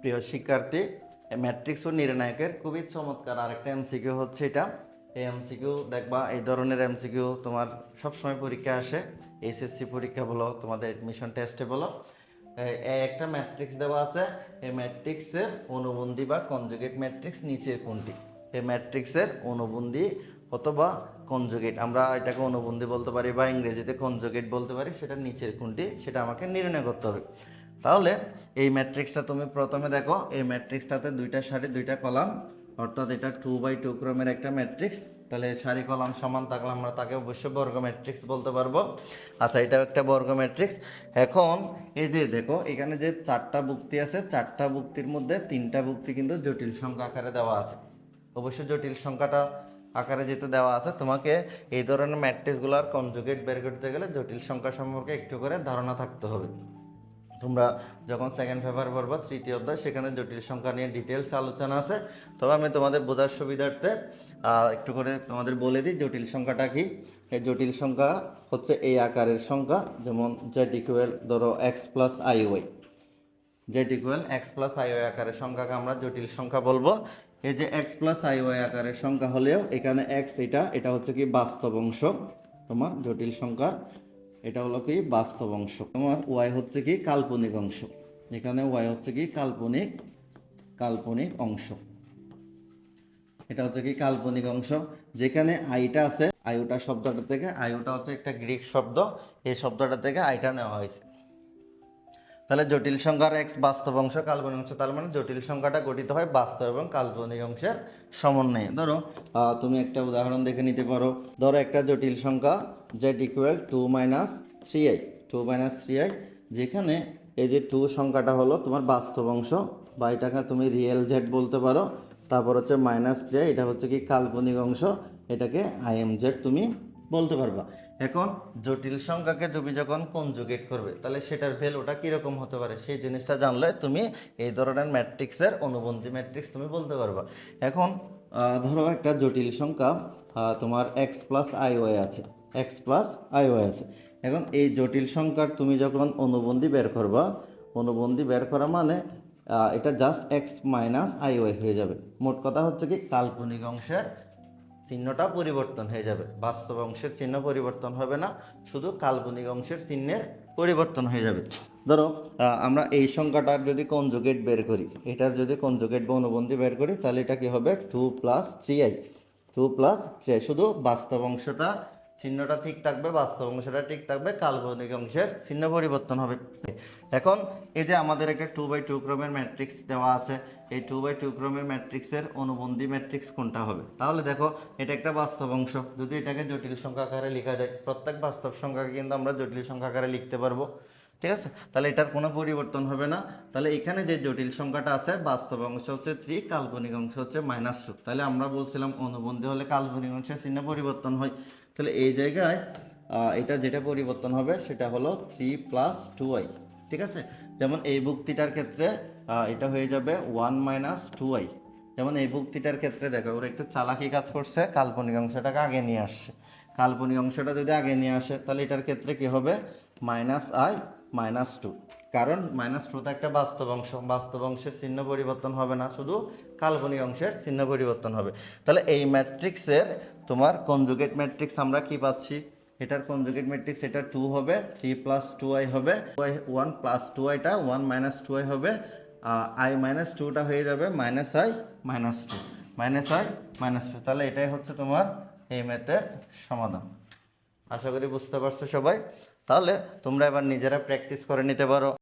প্রিয় শিক্ষার্থী ম্যাট্রিক্স ও নির্ণায়কের খুবই চমৎকার আরেকটা এমসিকিউ হচ্ছে এটা। এই এমসিকিউ দেখবা, এই ধরনের এমসিকিউ তোমার সবসময় পরীক্ষা আসে। এইচএসসি পরীক্ষা বলো, তোমাদের এডমিশন টেস্টে বলো। একটা ম্যাট্রিক্স দেওয়া আছে। এই ম্যাট্রিক্সের অনুবন্ধী বা কনজুগেট ম্যাট্রিক্স নিচের কোনটি? এই ম্যাট্রিক্সের অনুবন্ধী অথবা কনজুগেট আমরা এটাকে অনুবন্ধী বলতে পারি বা ইংরেজিতে কনজুগেট বলতে পারি, সেটা নিচের কোনটি? সেটা আমাকে নির্ণয় করতে হবে। তাহলে এই ম্যাট্রিক্সটা তুমি প্রথমে দেখো, এই ম্যাট্রিক্সটাতে দুইটা সারি, দুইটা কলাম, অর্থাৎ এটা টু বাই টু ক্রমের একটা ম্যাট্রিক্স। তাহলে সারি, কলাম, সমান থাকলে আমরা তাকে অবশ্যই বর্গ ম্যাট্রিক্স বলতে পারব। আচ্ছা এটাও একটা বর্গ ম্যাট্রিক্স। এখন এই যে দেখো, এখানে যে চারটা বুক্তি আছে, চারটা বুক্তির মধ্যে তিনটা বুক্তি কিন্তু জটিল সংখ্যা আকারে দেওয়া আছে। অবশ্যই জটিল সংখ্যাটা আকারে যেহেতু দেওয়া আছে, তোমাকে এই ধরনের ম্যাট্রিক্সগুলোর কনজুগেট বের করতে গেলে জটিল সংখ্যা সম্পর্কে একটু করে ধারণা থাকতে হবে। তোমরা যখন সেকেন্ড পেপার পড়ব, তৃতীয় অধ্যায়, সেখানে জটিল সংখ্যা নিয়ে ডিটেলস আলোচনা আছে। তবে আমি তোমাদের বোঝার সুবিধার্থে একটু করে তোমাদের বলে দিই জটিল সংখ্যাটা কি। এই জটিল সংখ্যা হচ্ছে এই আকারের সংখ্যা, যেমন জেড ইকুয়াল ধরো x plus i y z equal x plus i y আকারের সংখ্যাকে আমরা জটিল সংখ্যা বলব। এই যে এক্স প্লাস আই ওয়াই আকারের সংখ্যা হলেও এখানে এক্স এটা এটা হচ্ছে কি বাস্তব অংশ। তোমার জটিল সংখ্যার এটা হলো কি বাস্তব অংশ। তোমার ওয়াই হচ্ছে কি কাল্পনিক অংশ। এখানে ওয়াই হচ্ছে কি কাল্পনিক কাল্পনিক অংশ। এটা হচ্ছে কি কাল্পনিক অংশ। যেখানে আইটা আছে আয়ুটা শব্দটা থেকে আয়ুটা হচ্ছে একটা গ্রিক শব্দ, এই শব্দটা থেকে আইটা নেওয়া হয়েছে। তাহলে জটিল সংখ্যার এক্স বাস্তব অংশ কাল্পনিক অংশ, তার মানে জটিল সংখ্যাটা গঠিত হয় বাস্তব এবং কাল্পনিক অংশের সমন্বয়ে। ধরো তুমি একটা উদাহরণ দেখে নিতে পারো। ধরো একটা জটিল সংখ্যা z equal two minus three i two minus three i যেখানে এই যে টু সংখ্যাটা হলো তোমার বাস্তব অংশ, বা এটাকে তুমি রিয়েল জেড বলতে পারো। তারপর হচ্ছে মাইনাস থ্রি আই এটা হচ্ছে কি কাল্পনিক অংশ, এটাকে আই এম জেড তুমি বলতে পারবা। এখন জটিল সংখ্যাকে তুমি যখন কনজুগেট করবে, তাহলে সেটার ভ্যালুটা কীরকম হতে পারে? সেই জিনিসটা জানলে তুমি এই ধরনের ম্যাট্রিক্সের অনুবন্ধী ম্যাট্রিক্স তুমি বলতে পারবা। এখন ধরো একটা জটিল সংখ্যা তোমার এক্স প্লাস আই ওয়াই আছে। এক্স প্লাস আই ওয়াই আছে। এখন এই জটিল সংখ্যার তুমি যখন অনুবন্ধী বের করবা, অনুবন্ধী বের করা মানে এটা just x minus i y হয়ে যাবে। মোট কথা হচ্ছে কি, কাল্পনিক অংশের চিহ্নটা পরিবর্তন হয়ে যাবে। বাস্তব অংশের চিহ্ন পরিবর্তন হবে না, শুধু কাল্পনিক অংশের চিহ্নের পরিবর্তন হয়ে যাবে। ধরো আমরা এই সংখ্যাটার যদি কনজুগেট বের করি, এটার যদি কনজুগেট বা অনুবন্ধী বের করি, তাহলে এটা কী হবে? Two plus three i two plus three শুধু বাস্তব অংশটা চিহ্নটা ঠিক থাকবে, বাস্তব অংশটা ঠিক থাকবে, কাল্পনিক অংশের চিহ্ন পরিবর্তন হবে। এখন এই যে আমাদের একটা টু বাই টু ক্রমের ম্যাট্রিক্স দেওয়া আছে, এই টু বাই টু ক্রমের ম্যাট্রিক্সের অনুবন্ধী ম্যাট্রিক্স কোনটা হবে? তাহলে দেখো, এটা একটা বাস্তব অংশ। যদি এটাকে জটিল সংখ্যা আকারে লেখা যায়, প্রত্যেক বাস্তব সংখ্যাকে কিন্তু আমরা জটিল সংখ্যা আকারে লিখতে পারব। ঠিক আছে? তাহলে এটার কোনো পরিবর্তন হবে না। তাহলে এখানে যে জটিল সংখ্যাটা আছে, বাস্তব অংশ হচ্ছে থ্রি কাল্পনিক অংশ হচ্ছে মাইনাস টু তাহলে আমরা বলছিলাম অনুবন্ধী হলে কাল্পনিক অংশের চিহ্ন পরিবর্তন হয়। তাহলে এই জায়গায় এটা যেটা পরিবর্তন হবে সেটা হলো থ্রি প্লাস টু ওয়াই ঠিক আছে? যেমন এই ভুক্তিটার ক্ষেত্রে এটা হয়ে যাবে ওয়ান মাইনাস টু ওয়াই যেমন এই ভুক্তিটার ক্ষেত্রে দেখো, ওরা একটু চালাকি কাজ করছে, কাল্পনিক অংশটাকে আগে নিয়ে আসছে। কাল্পনিক অংশটা যদি আগে নিয়ে আসে, তাহলে এটার ক্ষেত্রে কি হবে? মাইনাস আই মাইনাস টু কারণ মাইনাস টু তো একটা বাস্তব অংশ বাস্তব অংশের চিহ্ন পরিবর্তন হবে না, শুধু কাল্পনিক অংশের চিহ্ন পরিবর্তন হবে। তাহলে এই ম্যাট্রিক্সের তোমার কনজুগেট ম্যাট্রিক্স আমরা কি পাচ্ছি? এটার কনজুগেট ম্যাট্রিক্স এটা টু হবে থ্রি প্লাস টু আই হবে ওয়ান প্লাস টু আইটা ওয়ান মাইনাস টু আই হবে আই মাইনাস টুটা হয়ে যাবে minus i minus two minus i minus two তাহলে এটাই হচ্ছে তোমার এই ম্যাথের সমাধান। আশা করি বুঝতে পারছ সবাই। তাহলে তোমরা এবার নিজেরা প্র্যাকটিস করে নিতে পারো।